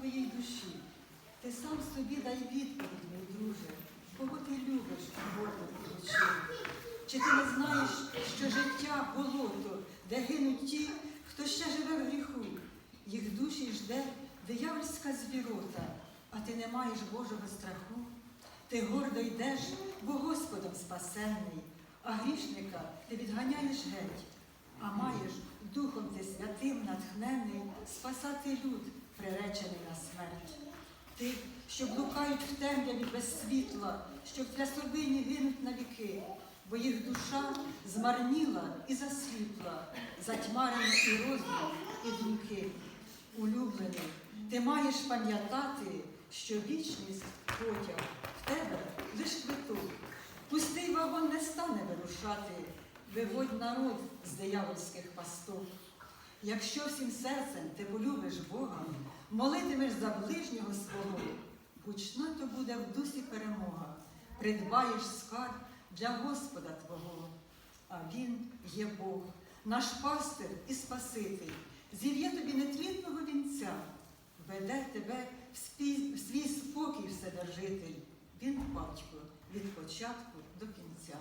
твоїй душі. Ти сам собі дай відповідь, мій друже, кого ти любиш, і душі. Чи ти не знаєш, що життя болото, де гинуть ті, хто ще живе в гріху? Їх душі жде диявольська звірота, а ти не маєш Божого страху. Ти гордо йдеш, бо Господом спасенний, а грішника ти відганяєш геть, а маєш Духом ти святим натхнений спасати люд, приречений на смерть. Тих, що блукають в темряві без світла, що в трясовині гинуть на віки, бо їх душа змарніла і засліпла, затьмарені і розум, і думки. Улюблений, ти маєш пам'ятати, що вічність потяг в тебе лиш квиток. Пустий вагон не стане вирушати, виводь народ з диявольських пасток. Якщо всім серцем ти полюбиш Бога, молитимеш за ближнього свого, гучна то буде в дусі перемога, придбаєш скарб для Господа Твого. А Він є Бог, наш пастир і Спаситель, зів'є тобі нетлінного вінця, веде тебе в свій спокій Вседержитель. Він батько від початку до кінця.